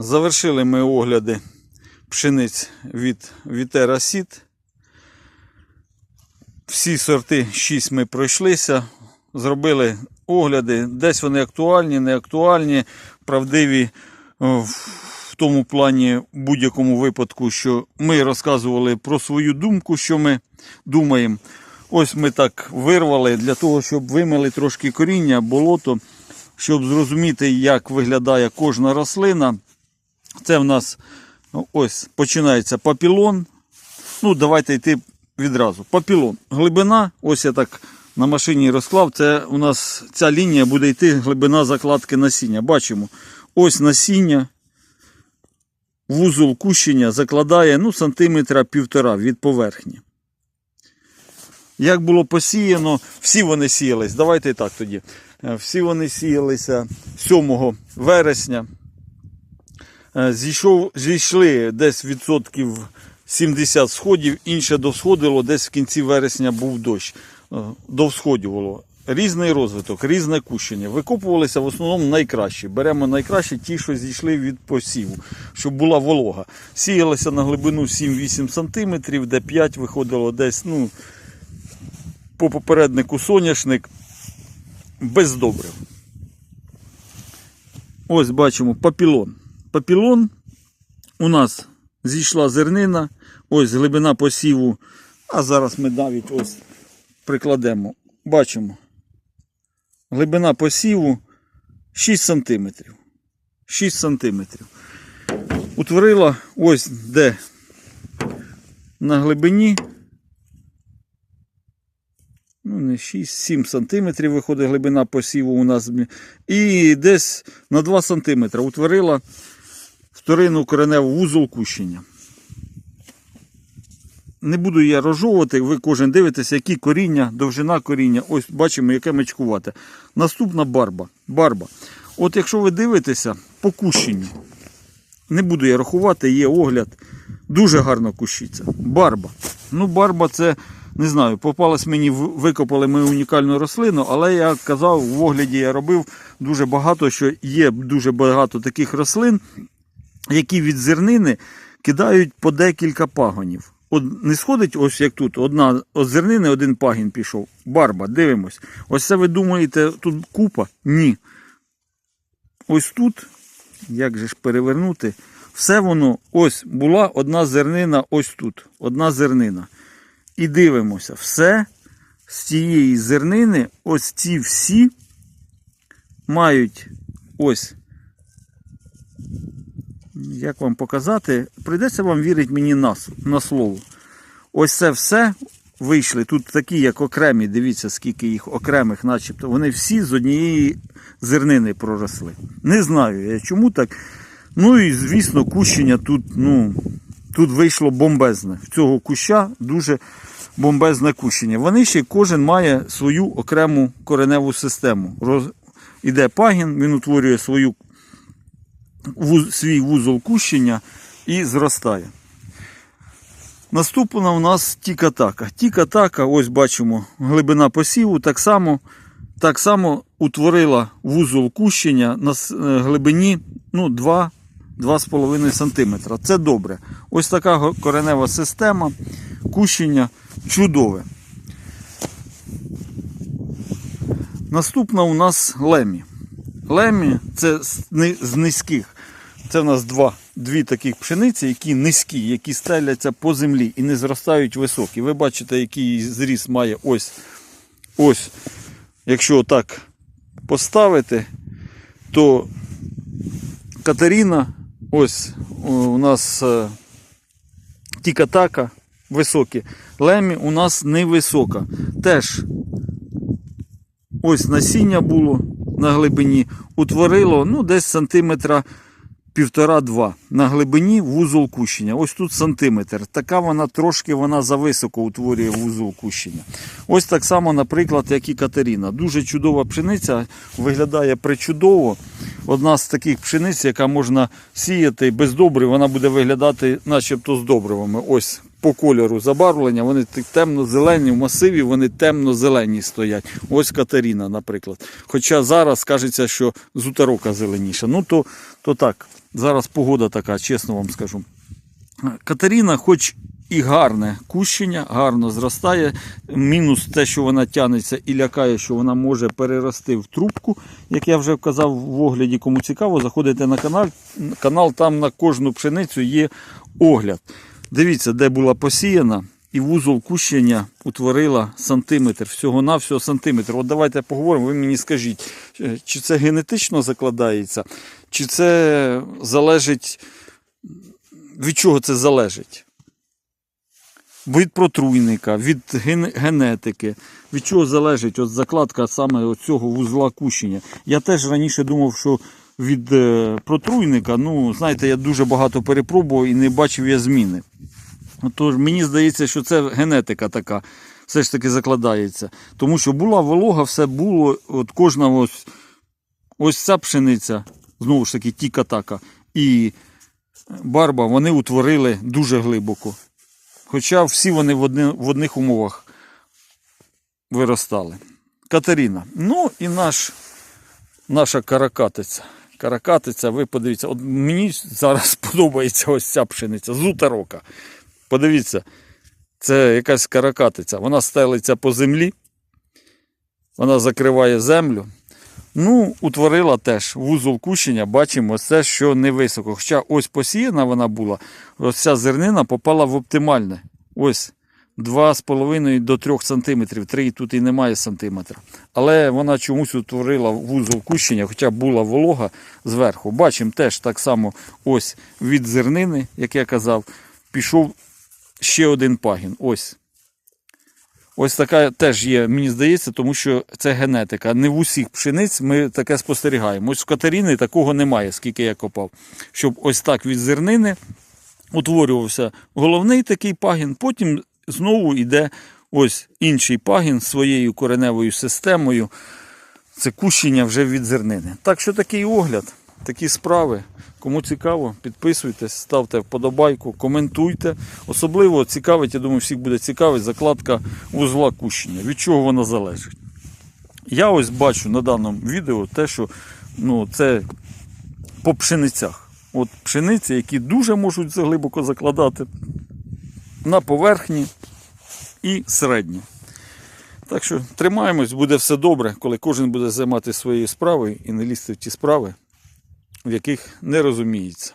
Завершили ми огляди пшениць від Вітера Сіт. Всі сорти 6 ми пройшлися, зробили огляди. Десь вони актуальні, не актуальні, правдиві в тому плані, в будь-якому випадку, що ми розказували про свою думку, що ми думаємо. Ось ми так вирвали для того, щоб вимили трошки коріння, болото, щоб зрозуміти, як виглядає кожна рослина. Це в нас ну, ось починається папілон. Ну, давайте йти відразу. Папілон. Глибина, ось я так на машині розклав. Це у нас ця лінія буде йти глибина закладки насіння. Бачимо, ось насіння, вузол кущення закладає ну, сантиметра півтора від поверхні. Як було посіяно, всі вони сіялись. Давайте і так тоді. Е, Всі вони сіялися 7 вересня. Е, Зійшов, зійшли десь відсотків 70 сходів, інше довсходило, десь в кінці вересня був дощ. Е, Довсходювало. Різний розвиток, різне кущення. Викопувалися в основному найкращі. Беремо найкращі, ті, що зійшли від посіву, щоб була волога. Сіялися на глибину 7-8 см, де 5 виходило десь, ну, по попереднику соняшник без добрив. Ось бачимо папілон. Папілон у нас зійшла зернина, ось глибина посіву. А зараз ми навіть ось прикладемо. Бачимо. Глибина посіву 6 см. 6 см. Утворила ось де на глибині. Ну, не 6-7 см виходить глибина посіву у нас. І десь на 2 см утворила вторинну кореневу вузол кущення. Не буду я розжовувати, ви кожен дивитеся, які коріння, довжина коріння. Ось бачимо, яке мечкувате. Наступна барба. барба. От якщо ви дивитеся по кущенню, не буду я рахувати, є огляд. Дуже гарно кущиться. Барба. Ну, барба це, не знаю, попалась мені, викопали ми унікальну рослину, але я казав, в огляді я робив дуже багато, що є дуже багато таких рослин, які від зернини кидають по декілька пагонів. От не сходить, ось як тут, одна з зернини один пагін пішов. Барба, дивимось. Ось це ви думаєте, тут купа? Ні. Ось тут, як же ж перевернути, все воно, ось була одна зернина, ось тут. Одна зернина. І дивимося, все з цієї зернини, ось ці всі мають ось як вам показати, прийдеться вам вірити мені на, на слово. Ось це все вийшли. Тут такі, як окремі, дивіться, скільки їх окремих, начебто. Вони всі з однієї зернини проросли. Не знаю я чому так. Ну і звісно, кущення тут, ну, тут вийшло бомбезне. В цього куща дуже бомбезне кущення. Вони ще кожен має свою окрему кореневу систему. Роз... Іде пагін, він утворює свою свій вузол кущення і зростає. Наступна у нас тікатака. Тікатака, ось бачимо, глибина посіву так само, так само утворила вузол кущення на е, глибині ну, 2 2,5 см. Це добре. Ось така коренева система, кущення чудове. Наступна у нас лемі. Лемі це з низьких. Це в нас два, дві таких пшениці, які низькі, які стеляться по землі і не зростають високі. Ви бачите, який зріс має ось. Ось. Якщо так поставити, то Катерина, ось у нас е, тікатака високі. Лемі у нас невисока. Теж ось насіння було на глибині, утворило ну, десь сантиметра півтора-два на глибині вузол кущення. Ось тут сантиметр. Така вона трошки вона зависоко утворює вузол кущення. Ось так само, наприклад, як і Катерина. Дуже чудова пшениця, виглядає причудово. Одна з таких пшениць, яка можна сіяти без добрив, вона буде виглядати начебто з добривами. Ось по кольору забарвлення, вони темно-зелені, в масиві вони темно-зелені стоять. Ось Катерина, наприклад. Хоча зараз кажеться, що зутарока зеленіша. Ну то, то так. Зараз погода така, чесно вам скажу. Катерина, хоч і гарне кущення, гарно зростає. Мінус те, що вона тянеться і лякає, що вона може перерости в трубку. Як я вже вказав в огляді, кому цікаво, заходите на канал. Канал там на кожну пшеницю є огляд. Дивіться, де була посіяна, і вузол кущення утворила сантиметр. Всього-навсього сантиметр. От давайте поговоримо, ви мені скажіть, е, чи це генетично закладається, чи це залежить. Від чого це залежить? Від протруйника, від ген- генетики. Від чого залежить от закладка саме цього вузла кущення. Я теж раніше думав, що від е, протруйника, ну, знаєте, я дуже багато перепробував і не бачив я зміни. Тож мені здається, що це генетика така все ж таки закладається. Тому що була волога, все було, от кожна ось, ось ця пшениця, знову ж таки, тіка-така, і барба вони утворили дуже глибоко. Хоча всі вони в, одни, в одних умовах виростали. Катерина. Ну і наш, наша каракатиця. Каракатиця, ви подивіться, от мені зараз подобається ось ця пшениця, зутарока. Подивіться, це якась каракатиця. Вона стелиться по землі, вона закриває землю. Ну, утворила теж вузол кущення, бачимо, це що невисоко. Хоча ось посіяна вона була, ось ця зернина попала в оптимальне. Ось 2,5 до 3 см. 3 тут і немає сантиметра. Але вона чомусь утворила вузол кущення, хоча була волога зверху. Бачимо теж так само ось від зернини, як я казав, пішов ще один пагін. Ось. Ось така теж є, мені здається, тому що це генетика. Не в усіх пшениць ми таке спостерігаємо. Ось в Катерини такого немає, скільки я копав. Щоб ось так від зернини утворювався головний такий пагін, потім знову йде ось інший пагін своєю кореневою системою. Це кущення вже від зернини. Так що такий огляд, такі справи. Кому цікаво, підписуйтесь, ставте вподобайку, коментуйте. Особливо цікавить, я думаю, всіх буде цікавить закладка вузла кущення. Від чого вона залежить. Я ось бачу на даному відео те, що ну, це по пшеницях. От пшениці, які дуже можуть глибоко закладати на поверхні і середні. Так що тримаємось, буде все добре, коли кожен буде займатися своєю справою і не лізти в ті справи, в яких не розуміється.